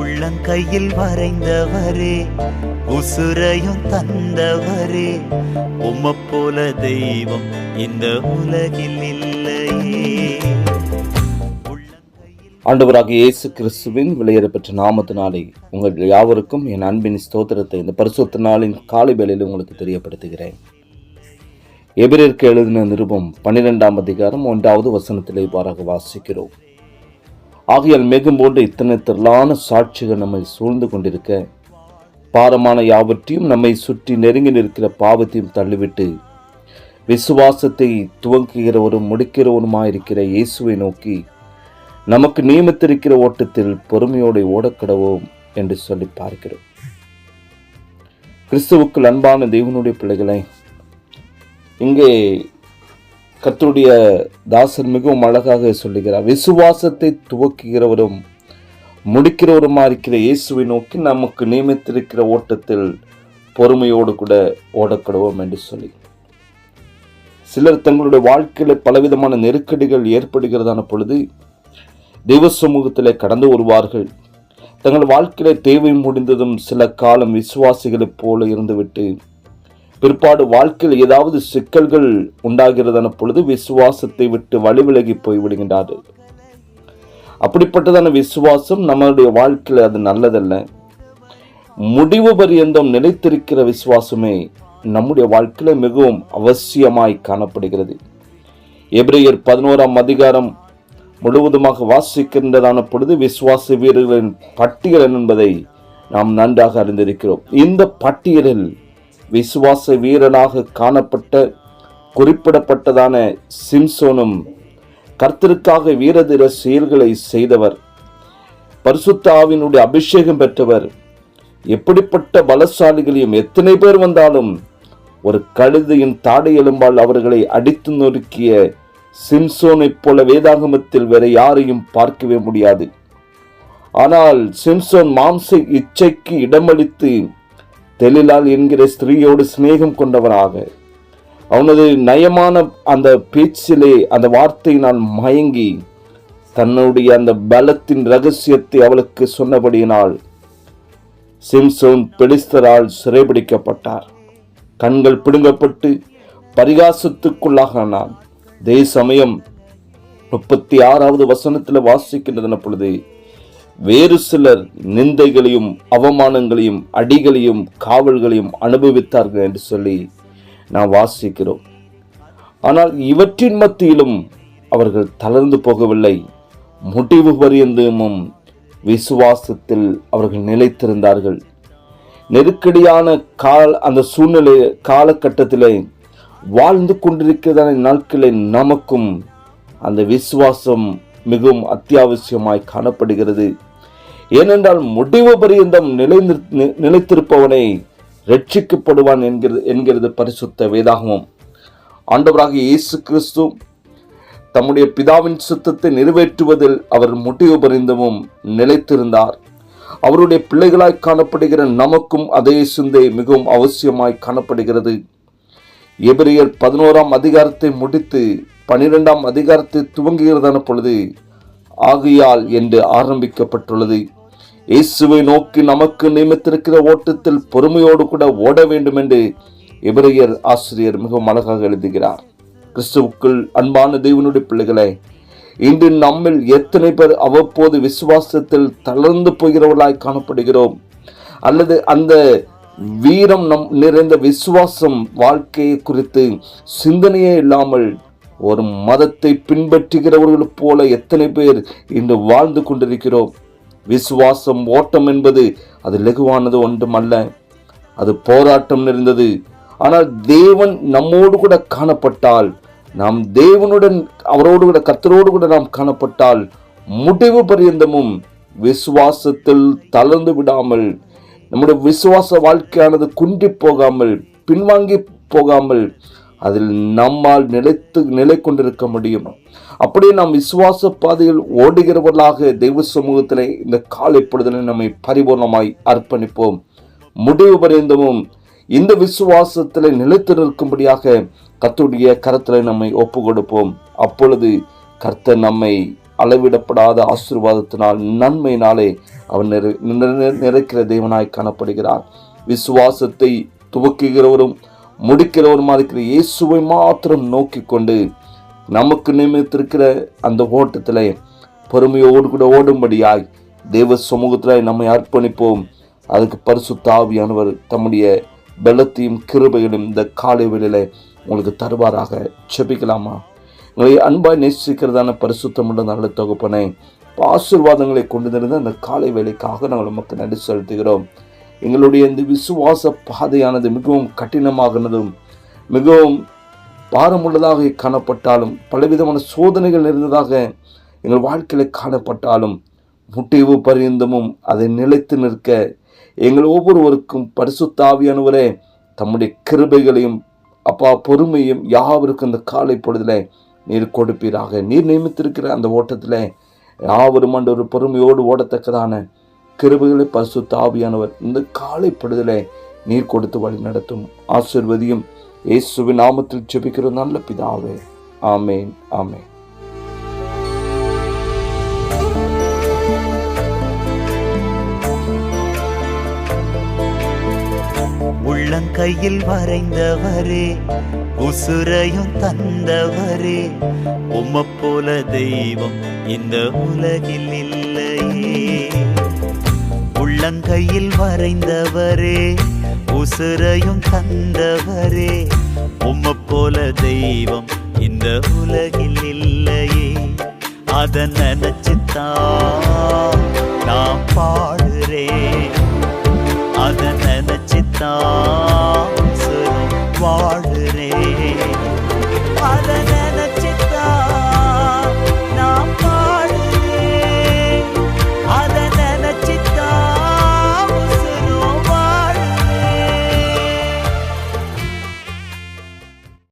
உள்ளங்கையில் வரைந்தவரே உசுரையும் தந்தவரே. உம்ம போல தெய்வம் இந்த உலகில் இல்லையே. ஆண்டவராக இயேசு கிறிஸ்துவின் வெளியேறப்பெற்ற நாமத்தினாலே உங்கள் யாவருக்கும் என் அன்பின் ஸ்தோத்திரத்தை இந்த பரிசுத்த நாளின் காலை வேளையில் உங்களுக்கு தெரியப்படுத்துகிறேன். எபிரேற்கு எழுதின நிருபம் பன்னிரெண்டாம் அதிகாரம் ஒன்றாவது வசனத்திலே இவ்வாறாக வாசிக்கிறோம். ஆகையால் மேகம் போன்ற இத்தனை திரளான சாட்சிகள் நம்மை சூழ்ந்து கொண்டிருக்க பாரமான யாவற்றையும் நம்மை சுற்றி நெருங்கி நிற்கிற பாவத்தையும் தள்ளிவிட்டு விசுவாசத்தை துவங்குகிறவரும் முடிக்கிறவருமாயிருக்கிற இயேசுவை நோக்கி நமக்கு நியமித்திருக்கிற ஓட்டத்தில் பொறுமையோடு ஓடக்கடவோம் என்று சொல்லி பார்க்கிறோம். கிறிஸ்துவுக்குள் அன்பான தெய்வனுடைய பிள்ளைகளை இங்கே கத்தருடைய தாசன் மிகவும் அழகாக சொல்லுகிறார். விசுவாசத்தை துவக்குகிறவரும் முடிக்கிறவருமா இருக்கிற இயேசுவை நோக்கி நமக்கு நியமித்திருக்கிற ஓட்டத்தில் பொறுமையோடு கூட ஓடக்கடுவோம் என்று சொல்லி. சிலர் தங்களுடைய வாழ்க்கையில் பலவிதமான நெருக்கடிகள் ஏற்படுகிறதான பொழுது தெய்வ சமூகத்தில் கடந்து வருவார்கள். தங்கள் வாழ்க்கையில் தேவை முடிந்ததும் சில காலம் விசுவாசிகளைப் போல இருந்துவிட்டு பிற்பாடு வாழ்க்கையில் ஏதாவது சிக்கல்கள் உண்டாகிறதான பொழுது விசுவாசத்தை விட்டு வழி விலகி போய் அப்படிப்பட்டதான விசுவாசம் நம்மளுடைய வாழ்க்கையில் அது நல்லதல்ல. முடிவு பரியந்தம் நிலைத்திருக்கிற விசுவாசமே நம்முடைய வாழ்க்கையில் மிகவும் அவசியமாய் காணப்படுகிறது. எப்ரேயர் பதினோராம் அதிகாரம் முழுவதுமாக வாசிக்கின்றதான பொழுது விசுவாச வீரர்களின் பட்டியல் என்பதை நாம் நன்றாக அறிந்திருக்கிறோம். இந்த பட்டியலில் விசுவாச வீரனாக காணப்பட்ட குறிப்பிடப்பட்டதான சிம்சோனும் கர்த்தருக்காக வீரதீர செயல்களை செய்தவர். பரிசுத்தாவினுடைய அபிஷேகம் பெற்றவர். எப்படிப்பட்ட பலசாலிகளையும் எத்தனை பேர் வந்தாலும் ஒரு கழுதையின் தாடை எலும்பால் அவர்களை அடித்து நொறுக்கிய சிம்சோனைப் போல வேதாகமத்தில் வேற யாரையும் பார்க்கவே முடியாது. ஆனால் சிம்சோன் மாம்ச இச்சைக்கு இடமளித்து தெலிலால் என்கிற ஸ்திரீயோடு சிநேகம் கொண்டவராக அவனது நயமான அந்த பேச்சிலே அந்த வார்த்தையினால் மயங்கி தன்னுடைய அந்த பலத்தின் ரகசியத்தை அவளுக்கு சொன்னபடியினால் சிம்சோன் பெலிஸ்தரால் சிறைபிடிக்கப்பட்டார். கண்கள் பிடுங்கப்பட்டு பரிகாசத்துக்குள்ளாக பரிகாசத்துக்குள்ளாகானான். அதே சமயம் முப்பத்தி ஆறாவது வசனத்தில் வாசிக்கின்றதன பொழுது வேறு சிலர் நிந்தைகளையும் அவமானங்களையும் அடிகளையும் காவல்களையும் அனுபவித்தார்கள் என்று சொல்லி நாம் வாசிக்கிறோம். ஆனால் இவற்றின் மத்தியிலும் அவர்கள் தளர்ந்து போகவில்லை. முடிவு பரியந்தமும் விசுவாசத்தில் அவர்கள் நிலைத்திருந்தார்கள். நெருக்கடியான கால் அந்த சூழ்நிலை காலகட்டத்திலே வாழ்ந்து கொண்டிருக்கிறதான நாட்களில் நமக்கும் அந்த விசுவாசம் மிகவும் அத்தியாவசியமாய் காணப்படுகிறது. ஏனென்றால் முடிவு பரியந்தம் நிலை நிலைத்திருப்பவனை ரட்சிக்கப்படுவான் என்கிறது என்கிறது பரிசுத்த வேதாகமம். ஆண்டவராக இயேசு கிறிஸ்து தம்முடைய பிதாவின் சுத்தத்தை நிறைவேற்றுவதில் அவர் முடிவு பரிந்தமும் நிலைத்திருந்தார். அவருடைய பிள்ளைகளாய் காணப்படுகிற நமக்கும் அதே சிந்தை மிகவும் அவசியமாய் காணப்படுகிறது. எபிரியர் பதினோராம் அதிகாரத்தை முடித்து பனிரெண்டாம் அதிகாரத்தை துவங்குகிறதான பொழுது ஆகையால் என்று ஆரம்பிக்கப்பட்டுள்ளது. இயேசுவை நோக்கி நமக்கு நியமித்திருக்கிற ஓட்டத்தில் பொறுமையோடு கூட ஓட வேண்டும் என்று எபிரையர் ஆசிரியர் மிகவும் அழகாக எழுதுகிறார். கிறிஸ்துவுக்குள் அன்பான தெய்வனுடைய பிள்ளைகளை இன்று நம்மில் எத்தனை பேர் அவ்வப்போது விசுவாசத்தில் தளர்ந்து போகிறவர்களாய் காணப்படுகிறோம். அல்லது அந்த வீரம் நம் நிறைந்த விசுவாசம் வாழ்க்கையை குறித்து சிந்தனையே இல்லாமல் ஒரு மதத்தை பின்பற்றுகிறவர்கள் போல எத்தனை பேர் இன்று வாழ்ந்து கொண்டிருக்கிறோம். விசுவாசம் ஓட்டம் என்பது அது லகுவானது அல்ல அது போராட்டம் நிறைந்தது. ஆனால் தேவன் நம்மோடு கூட காணப்பட்டால் நாம் தேவனுடன் அவரோடு கூட கத்தரோடு கூட நாம் காணப்பட்டால் முடிவு பரியந்தமும் விசுவாசத்தில் தளர்ந்து விடாமல் நம்முடைய விசுவாச வாழ்க்கையானது குன்றி போகாமல் பின்வாங்கி போகாமல் அதில் நம்மால் நிலைத்து நிலை கொண்டிருக்க முடியும். அப்படியே நாம் விசுவாச பாதையில் ஓடுகிறவர்களாக தெய்வ சமூகத்தில் இந்த காலை பொழுதிலே நம்மை பரிபூர்ணமாய் அர்ப்பணிப்போம். முடிவு பரிந்தமும். இந்த விசுவாசத்தில் நிலைத்து நிற்கும்படியாக கத்துடைய கரத்தில் நம்மை ஒப்பு கொடுப்போம் அப்பொழுது கர்த்தர் நம்மை அளவிடப்படாத ஆசீர்வாதத்தினால் நன்மையினாலே அவர் நிறை நிறை- நிறைக்கிற தேவனாய் காணப்படுகிறார். விசுவாசத்தை துவக்குகிறவரும் முடிக்கிறவருமா இருக்கிற இயேசுவை மாத்திரம் நோக்கி கொண்டு நமக்கு நியமித்திருக்கிற அந்த ஓட்டத்தில் பொறுமையோடு கூட ஓடும்படியாய் தேவ சமூகத்தில் நம்மை அர்ப்பணிப்போம். அதுக்கு பரிசுத்த ஆவியானவர் தம்முடைய பலத்தையும் கிருபைகளையும் இந்த காலை வேளையில் உங்களுக்கு தருவாராக. செபிக்கலாமா உங்களை அன்பாய் நேசிக்கிறதான பரிசுத்தமுள்ள நல்ல தொகுப்பனை ஆசீர்வாதங்களை கொண்டு இருந்த அந்த காலை வேலைக்காக நாங்கள் நமக்கு நன்றி செலுத்துகிறோம். எங்களுடைய இந்த விசுவாச பாதையானது மிகவும் கடினமாகினதும் மிகவும் பாரமுள்ளதாக காணப்பட்டாலும் பலவிதமான சோதனைகள் இருந்ததாக எங்கள் வாழ்க்கையில் காணப்பட்டாலும் முட்டிவு பரியந்தமும் அதை நிலைத்து நிற்க எங்கள் ஒவ்வொருவருக்கும் பரிசுத்தாவியானவரே தம்முடைய கிருபைகளையும் அப்பா பொறுமையும் யாவருக்கும் இந்த காலை பொழுதில் நீர் கொடுப்பீராக. நீர் நியமித்திருக்கிற அந்த ஓட்டத்தில் யாவரும் ஆண்டு ஒரு பொறுமையோடு ஓடத்தக்கதான கிருபைகளை பசு தாவியானவர் இந்த காலை பொழுதுல நீர் கொடுத்து வழி நடத்தும். ஆசிர்வதியும் இயேசுவின் நாமத்தில் ஜெபிக்கிற நல்ல பிதாவே. ஆமேன். ஆமேன். உள்ளங்கையில் வரைந்தவரே உசுரையும் தந்தவரே உம்மை போல தெய்வம் இந்த உலகில் இல்லையே. உள்ளங்கையில் வரைந்தவரே உசுரையும் தந்தவரே. உம்ம போல தெய்வம் இந்த உலகில் இல்லையே. அதை நினைச்சுத்தான் நான் பாடுறேன். அதை நினைச்சுத்தான் வாழ்